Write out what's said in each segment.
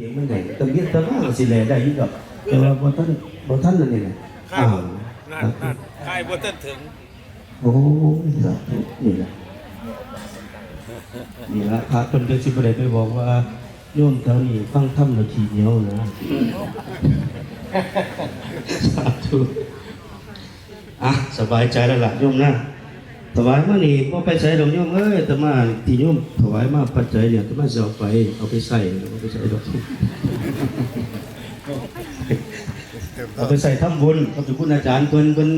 สียงมันไหนตะเบียดตะล่างสิแลได้อยิ่งกับแต่ว่าบ่ท่านบ่ท่านนั่นนี่แหละข้าอ้ายวนั่นครับนั่นข้ายบ่ทันถึงโอ้ยสาธุนี่แหละนี่ละพระตนเดชิบได้ไปบอกว่าโยมแถวนี้ฟังธรรมแล้วขี้เหนียวนะสาธุอะสบายใจแล้วล่ะโยมนะ ถวายมานี่พอไปใส่ดอกโยมเอ้ยแต่มาที่โยมถวายมาปัจจัยเนี่ยแต่มาจะเอาไปเอาไปใส่เอาไปใส่ดอกเอาไปใส่ทำบุญกับคุณอาจารย์เพิ่นเพิ่น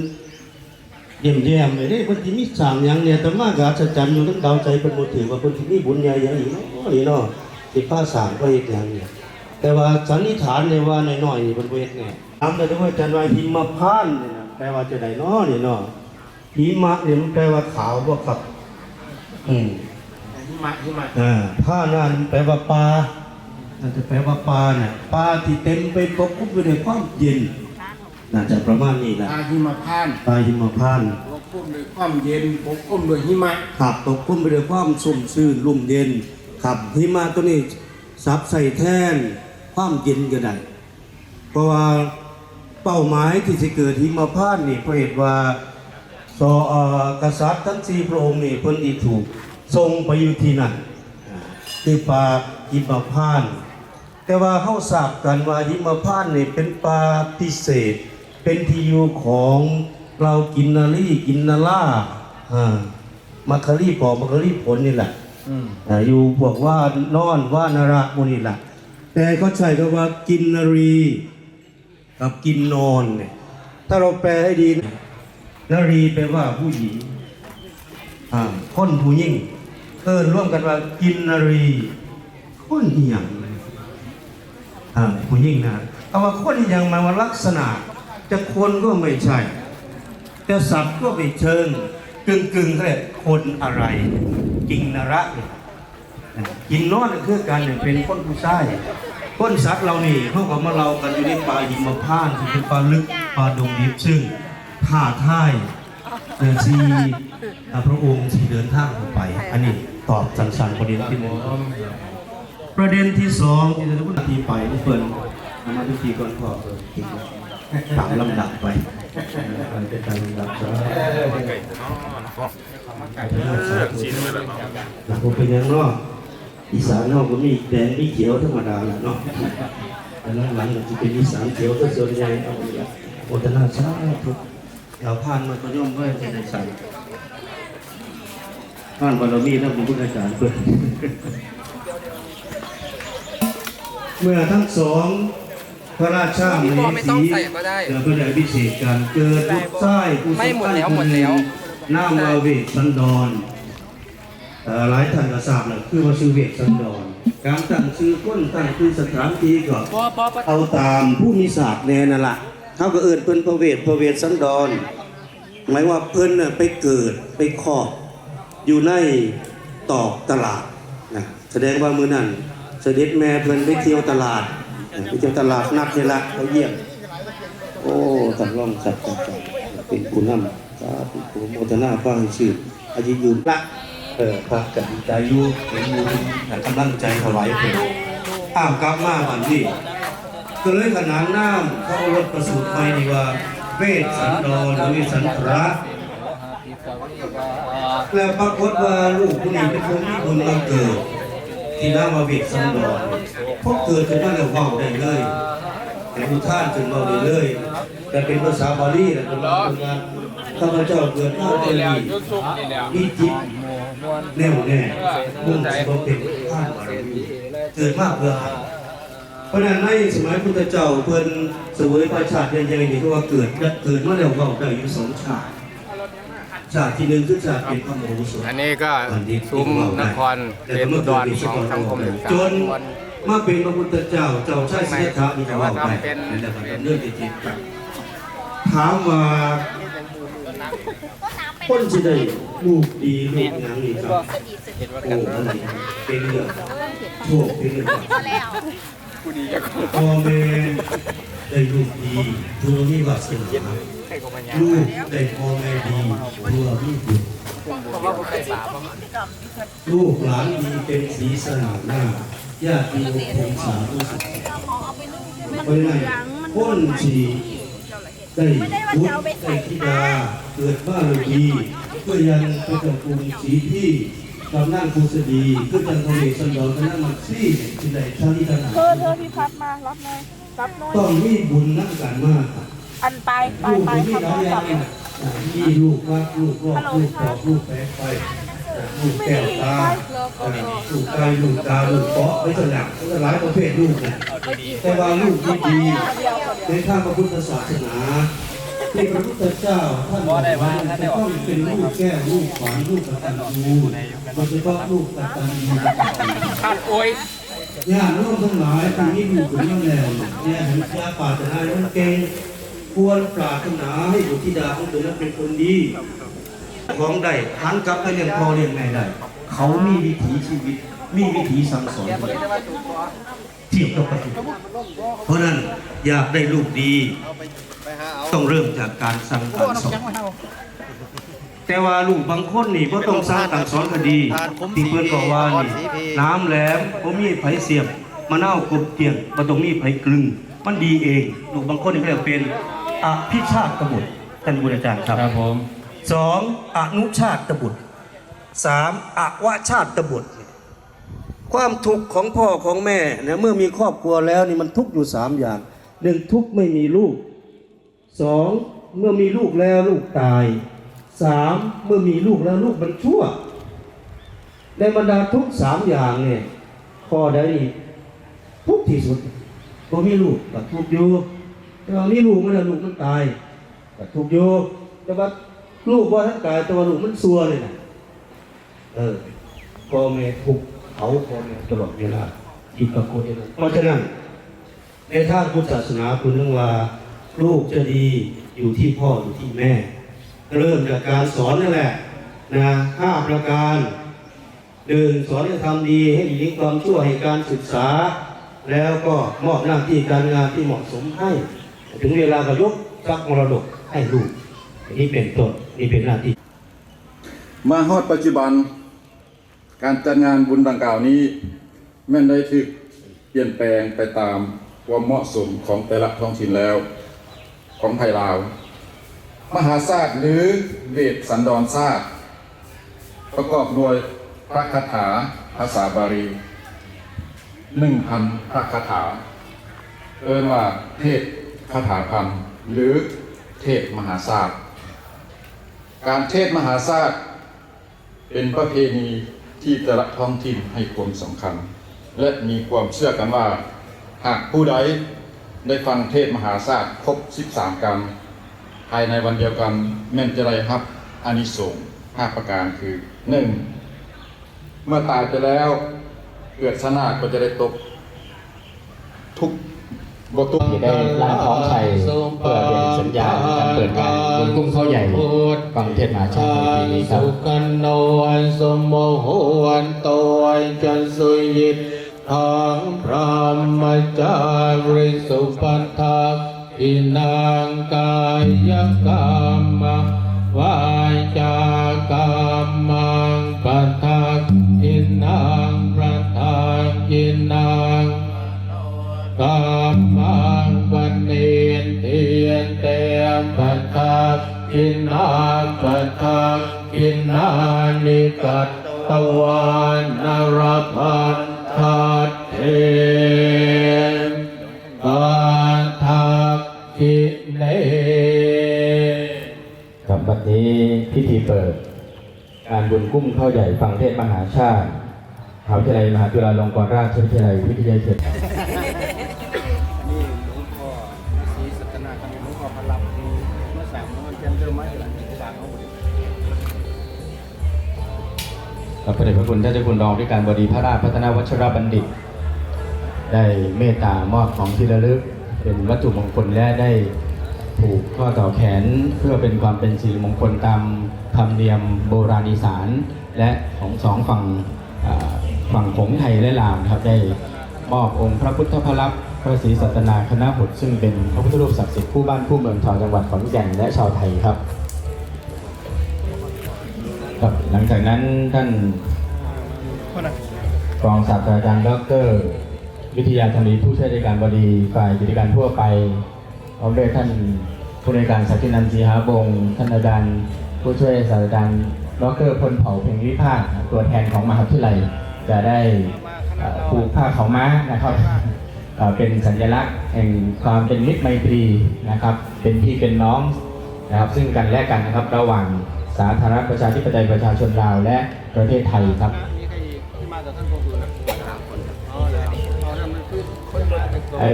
เยี่ยมเยี่ยมเลยเด้เพิ่นสิมีสางหยังเนี่ยแต่มากก็อัศจรรย์อยู่ทั้งดาวใจเพิ่นบ่ถือว่าเพิ่นสิมีบุญใหญ่อย่างอีกเนาะนี่เนาะสิพาสางก็เฮ็ดหยังเนี่ยแต่ว่าสันนิษฐานเนี่ยว่าน้อยๆนี่เพิ่นบ่เฮ็ดไงถามได้วยอาจารย์ว่าหิมพานต์เนี่ยนะแปลว่าจะได้เนาะนี่เนาะ หิมะเนี่ยมันแปลว่าขาวบ่ครับ อืมหิมะหิมะอ่าผ้านั่นแปลว่าปลาน่าจะแปลว่าปลาเนี่ยปลาที่เต็มไปปกคลุมไปด้วยความเย็นน่าจะประมาณนี้แหละอาหิมะพานต์ปลาหิมพานต์ปกคลุมด้วยความเย็นปกคลุมด้วยหิมะขับปกคลุมไปด้วยความสุ่มซื่นลุ่มเย็นขับหิมะตัวนี้ซับใส่แทนความเย็นก็ได้เพราะว่าเป้าหมายที่จะเกิดหิมพานต์นี่เพราะเหตุว่า สอเอ่อกษัตริย์ทั้งสี่พระองค์นี่เพิ่นที่ถูกทรงไปอยู่ที่นั่นอ่าคือปลาหิมพานต์แต่ว่าเขาทราบกันว่าหิมพานต์นี่เป็นปลาพิเศษ เป็นที่อยู่ของเรากินนารีกินนาล่าอ่ามัคคารีปอกมัคคารีผลนี่แหละอืมอ่าอยู่พวกว่านอนว่านาระมุนี่แหละแต่ก็ใช่ก็ว่ากินนารี กับกินนอนเนี่ยถ้าเราแปลให้ดีนะ นารีแปลว่าผู้หญิงอ่าคนผู้หญิงเอินร่วมกันว่ากินนารีคนอีหยังอ่าผู้หญิงนะเอาว่าคนอีหยังมาว่าลักษณะ จะคนก็ไม่ใช่ จะสัตว์ก็ไม่เชิงกึ่งกึ่งเลยคนอะไร กิงนระกินนอนคือการเนี่ยเป็นคนผู้ชายคนสัตว์เรานี่เขาก็มาเรากันอยู่ในป่าหิมพานต์ที่เป็นป่าลึกป่าดงดิบซึ่ง ท่าท่ายเดินซีอ่าพระองค์ที่เดินทางเข้าไป อันนี้ตอบสั้นๆประเด็นที่หนึ่งประเด็นที่สองที่จะพูดทีไปนี่เฟิร์นเอามาทุกทีก่อนพอเออตามลำดับไปเออเป็นตามลำดับซะสีนไปแล้วหลังผมเป็นอยังเนาะอีสานเนาะก็มีแดงมีเขียวธรรมดาแหละเนาะแต่หลังๆก็จะเป็นอีสานเขียวก็ส่วนใหญ่เอาละโอตนาสาธุ เราผ่านมาก็ย่อมไว้ในใส่ผ่านบารมีแล้วผมพุทธอาจารย์เปิดเมื่อทั้งสองพระราชาพี่บอลไม่ต้องใส่ก็ได้เกิดพระเดชพิเศษการเกิดลูกชายผู้ไม่หมดแล้วสำคัญหมดแล้วน้ามวาเวทสันดรเอ่อหลายท่านก็ทราบแล้วคือว่าชื่อเวทสันดรการตั้งชื่อคนตั้งชื่อสถานที่ก็บอปอปเอาตามผู้มีศาสตร์แน่นั่นละ เขาก็เอิญเพิ่นพระเวทพระเวทสันดร หมายว่าเพิ่นน่ะไปเกิดไปครอบอยู่ในตอกตลาดนะแสดงว่ามือนั้นเสด็จแม่เพิ่นไปเที่ยวตลาดไปเที่ยวตลาดนัดนี่ละเขาเยี่ยมโอ้ตัดร่องสัตว์จัดจัดเป็นผู้นำสาธุโมทนาฟังชื่ออายุยืนละเออพระกันใจยุเห็นมูแต่กำลังใจถวายเพิ่นอ้ามกลับมาบันที่ ก็เลยขนานน้ำเขาเอารถประสูติไปนี่ว่าเวสสันดรหรือเวสสันตระแล้วปรากฏว่าลูกผู้นี้เป็นคนที่บุญมาเกิด ที่น้ามาเวสสันดรพอเกิดขึ้นมาแล้วเว้าได้เลยแต่ผู้ท่านจึงเราเลยเลย แต่เป็นภาษาบาลีนะเป็งานข้าพเจ้าเกิดมาเป็นมีมีจิตแน่วแน่มุ่งจะเป็นท่านบารมีเกิดมาเพื่อหา เพราะฉะนั้นในสมัยพุทธเจ้าเพิ่นเสวยพระชาติใหญ่ๆนี่ก็ว่าเกิดเกิดมาแล้วเว้าได้อยู่สองชาติชาติที่หนึ่งคือชาติเป็นพระโมโหสถอันนี้ก็ซุ้มนครเป็นอุดรของสังคมศึกษาจนมาเป็นพระพุทธเจ้าเจ้าชายสิทธัตถะมีแต่คำว่าว่าไปทำเป็นนั่นแหละครับเรื่องที่จิตครับถามว่าคนสิได้ลูกดีลูกงามนี่ครับโอ้มันเป็นเรื่องโชคเป็นเรื่อง คู่นี้ก็พ่อแม่ได้ลูกดีทัวมีวาสนาลูกได้พ่อแม่ดีทัวมีบุญลูกหลานดีเป็นสีสนามหน้าญาติโยมคงสาธุสุขเพราะนั้นคนสีได้พุทธได้ธิดาเกิดบ้านดีเพื่อยังพระเจ้ากุงศรีที่ กำนั่งภูสดีเพื่อจันทเวสันดรคณะมักซี่ที่ได้ชาติทหารเธอเธอพี่พัดมารับหน่อยรับหน่อยต้องมีบุญนักการมากครับอันไปไปลูกไปที่ขับเรารถเรียกลันบเนี่ยอ่ามีลูกรักลูกรอบลูกปอบลูกแฝงไปอ่าลูกแก้วตาอ่าลูกกายลูกตาลูกเปาะไม่สลักก็หลายประเภทลูกนะแต่ว่าลูกที่ดีในทางพระพุทธศาสนา ที่พระพุทธเจ้าท่านบอกว่าจะต้องเป็นลูกแก้วลูกขวานลูกกตัญญูโดยเฉพาะลูกกตัญญูท่านโอ้ยญาติโน้มทั้งหลายปีนี้ดูถึงแล้วเนี่ยห็นยาป่าจะได้มันเก่งควรปรารถนาให้บุตรธิดาของตนนั้นเป็นคนดีของได้หันกับไปเรียนพ่อเรียนแม่ได้เขามีวิถีชีวิตมีวิถีสั่งสอนทียบกับปัจจุบันเพราะนั้นอยากได้ลูกดี ต้องเริ่มจากการสั่งการสอนแต่ว่าลูกบางคนนี่ก็ต้องสร้างต่างสอนคดีที่เพื่อนบอกว่านี่น้ำแหลมผมมีไผเสียบมะนาวกบเตียงบ่ต้องมีไผกลึง มันดีเอง ลูกบางคนนี่เขาเรียกเป็นอภิชาติตบุตรท่านบุญอาจารย์ครับครับผมสองอนุชาติบุตรสามอวชาติบุตร ความทุกข์ของพ่อของแม่เนี่ยเมื่อมีครอบครัวแล้วนี่มันทุกข์อยู่สามอย่างหนึ่งทุกข์ไม่มีลูก สองเมื่อมีลูกแล้วลูกตายสามเมื่อมีลูกแล้วลูกมันชั่ว ในบรรดาทุกสามอย่างเนี่ยข้อใดทุกที่สุดพอมีลูกก็ทุกอยู่แต่ว่ามีลูกมันแล้วลูกมันตายก็ทุกอยู่แต่ว่าลูกว่าท่านตายแต่ว่าลูกมันซัวเลยนะเออพ่อแม่ทุกเขาพ่อแม่ตลอดเวลาอีกกับคนเพราะฉะนั้นในทางพุทธศาสนาคุณเรื่องว่า ลูกจะดีอยู่ที่พ่ออยู่ที่แม่ เริ่มจากการสอนนั่นแหละนะห้าประการหนึ่งสอนให้ทำดีให้หลีกความชั่วให้การศึกษา แล้วก็มอบหน้าที่การงานที่เหมาะสมให้ ถึงเวลาก็ยกทรัพย์มรดกให้ลูกนนี้เป็นต้นนี่เป็นหน้าที่ มาฮอดปัจจุบัน การจัดงานบุญดังกล่าวนี้ แม่นได้ถึกเปลี่ยนแปลงไปตามความเหมาะสมของแต่ละท้องถิ่นแล้ว ของไทยลาว มหาศาสตร์หรือเวทสันดรศาสตร์ประกอบด้วยพระคาถาภาษาบาลีหนึ่งพันพระคาถา เอิ้นว่าเทศคาถาพันหรือเทศมหาศาสตร์การเทศมหาศาสตร์เป็นประเพณีที่แต่ละท้องถิ่นให้ความสำคัญ และมีความเชื่อกันว่า หากผู้ใด ได้ฟังเทศมหาศาสตร์ครบ 13 กรรม ภายในวันเดียวกันแม่นจะได้รับอานิสงส์5ประการคือ 1. เมื่อตายไปแล้วเกิดชนาก็จะได้ตก ทุกข์บ่ทุกข์ที่ได้ล้างท้องชัยเพื่อเป็นสัญญาณในการเปิดงานบุญกุ้งข้าวใหญ่ฟังเทศน์มหาชาติในปีนี้ครับสุกันโนอันสมโมโหวันโตอันจันสุยิต ทางพรหมจาริสุปัฏฐาอินางกายกรรมวาจากรรมังปัฏฐาอินางประทานอินางกามมังวันเนียนเทียนเตมปัทากินนาปัทากินนานิกัตตวานนรพันธัด เทมปัทากิเนครับวันนี้พิธีเปิดการบุญกุ้มข้าวใหญ่ฟังเทศน์มหาชาติมหาวิทยาลัยมหาจุฬาลงกรณราชวิทยาลัยวิทยาเขตนี่หลวงพ่อศรีสัตนาคำหลวงพ่อพระรับเมื่อสามวันเต็มเดิมไหมหลังจากสร้างเขาหมดพระเดชพระคุณท่านเจ้าคุณรองด้วยการบดีพระราชพัฒนาวัชรบัณฑิต ได้เมตตามอบของที่ระลึก เป็นวัตถุมงคลและได้ผูกข้อต่อแขนเพื่อเป็นความเป็นสิริมงคลตามธรรมเนียมโบราณอีสานและของสองฝั่งอ่าฝั่งของไทยและลาวนะครับได้มอบองค์พระพุทธพระลักษณ์พระศรีสัตนาคณะหุดซึ่งเป็นพระพุทธรูปศักดิ์สิทธิ์คู่บ้านคู่เมืองชาวจังหวัดขอนแก่นและชาวไทยครับครับหลังจากนั้นท่านรองศาสตราจารย์ดอกเตอร วิทยาธรีผู้ช่วยราชการบดีฝ่ายกิจการทั่วไปพร้อมด้วยท่านผู้ในการสักินันท์ศรีหาบงท่านอาจารย์ผู้ช่วยศาสตราจารย์ดรพลเผ่าเพ็งวิภาคตัวแทนของมหาวิทยาลัยจะได้ผูกผ้าขาวม้านะครับเป็นสัญลักษณ์แห่งความเป็นมิตรไมตรีนะครับ เป็นพี่เป็นน้องนะครับ ซึ่งกันและกันนะครับระหว่างสาธารณประชาธิปไตยประชาชนลาวและประเทศไทยครับ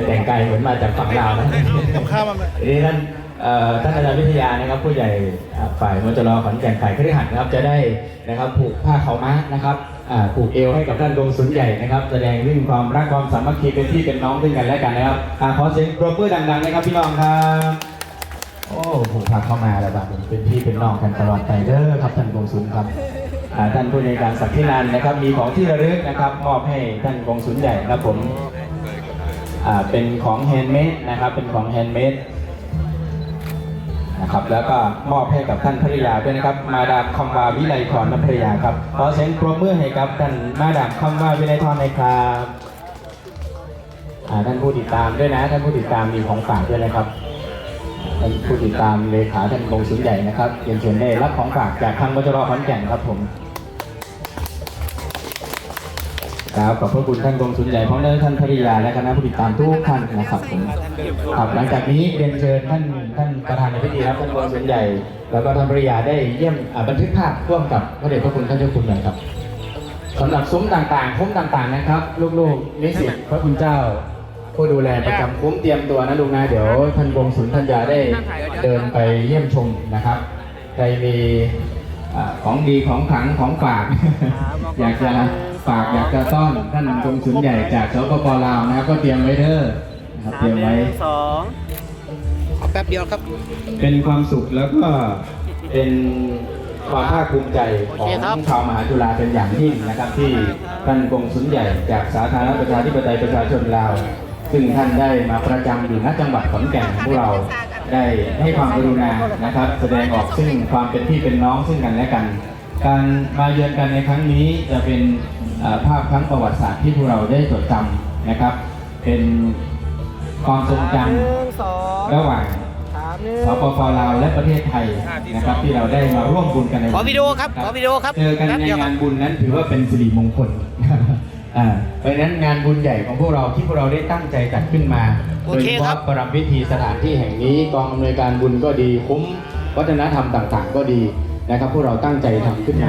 แต่งกายเหมือนมาจากฝั่งลาวนะกับข้าวมันนี่ท่านเอ่อท่านอาจารย์วิทยานะครับ ผู้ใหญ่ฝ่ายมจรขอนแก่นฝ่ายคฤหัสถ์นะครับ จะได้นะครับผูกผ้าขาวม้านะครับผูกเอวให้กับท่านกงสุนใหญ่นะครับ แสดงถึงความรักความสามัคคีเป็นพี่เป็นน้องซึ่งกันและกันนะครับขอเสียงปรบมือดังๆนะครับพี่น้องครับโอ้ผูกผ้าเข้ามาแล้วแบบเป็นพี่เป็นน้องกันตลอดไปเด้อครับท่านกงสุนครับท่านผู้ในการสักดิ์ที่นันนะครับ มีของที่ระลึกนะครับ มอบให้ท่านกงสุนใหญ่ครับผม อ่าเป็นของแฮนด์เมดนะครับ เป็นของแฮนด์เมดนะครับ แล้วก็มอบให้กับท่านภริยาด้วยนะครับ มาดามคำวาวิไลพรนัภริยาครับขอเสียงปรบมือให้กับท่านมาดามคำวาวิไลพรในครับอ่าท่านผู้ติดตามด้วยนะ ท่านผู้ติดตามมีของฝากด้วยนะครับท่านผู้ติดตามเลขาท่านกงสุนใหญ่นะครับเรียนเชิญได้รับของฝากจากทางวจรขอนแก่นครับผม ครับขอบพระคุณท่านกงสุนใหญ่พร้อมด้วยท่านภริยาและคณะผู้ติดตามทุกท่านนะครับผมครับหลังจากนี้เรียนเชิญท่านท่านประธานในพิธีครับท่านกงสุนใหญ่ แล้วก็ท่านภริยาได้เยี่ยมอ่าบันทึกภาพร่วมกับพระเดชพระคุณท่านเจ้าคุณหน่อยครับสำหรับซุ้มต่างๆคุ้มต่างๆนะครับลูกๆนิสิตพระคุณเจ้า ผู้ดูแลประจำคุ้มเตรียมตัวนะลุงนะเดี๋ยวท่านกงสุนท่านจะได้เดินไปเยี่ยมชมนะครับใครมีอ่าของดีของขลังของฝาก อยากจะ ฝากอยากจะต้อนท่านกงสุนใหญ่จากสปปลาวนะครับ ก็เตรียมไว้เด้อนะครับเตรียมไว้ สองเอาแป๊บเดียวครับ เป็นความสุขแล้วก็เป็นความภาคภูมิใจของชาวมหาจุฬาเป็นอย่างยิ่งนะครับ ที่ท่านกงสุนใหญ่จากสาธารณรัฐประชาธิปไตยประชาชนลาว ซึ่งท่านได้มาประจำอยู่ณจังหวัดขอนแก่นของพวกเราได้ให้ความกรุณานะครับ แสดงออกซึ่งความเป็นพี่เป็นน้องซึ่งกันและกัน การมาเยือนกันในครั้งนี้จะเป็นเอ่อ ภาพครั้งประวัติศาสตร์ที่พวกเราได้จดจำนะครับ เป็นความทรงจำระหว่างสปปลาวและประเทศไทยนะครับที่เราได้มาร่วมบุญกันในขอวิดีโอครับขอวิดีโอครับเจอกันแป๊บในเดียวครับงานบุญนั้นถือว่าเป็นสิริมงคลอ่าเพราะฉะนั้นงานบุญใหญ่ของพวกเราที่พวกเราได้ตั้งใจจัดขึ้นมาโอโดยเคเฉครัพาะบประรำพิธีสถานที่แห่งนี้กองอำนวยการบุญก็ดีคุ้มวัฒนธรรมต่าง ๆ ก็ดีนะครับ พวกเราตั้งใจทำขึ้นมา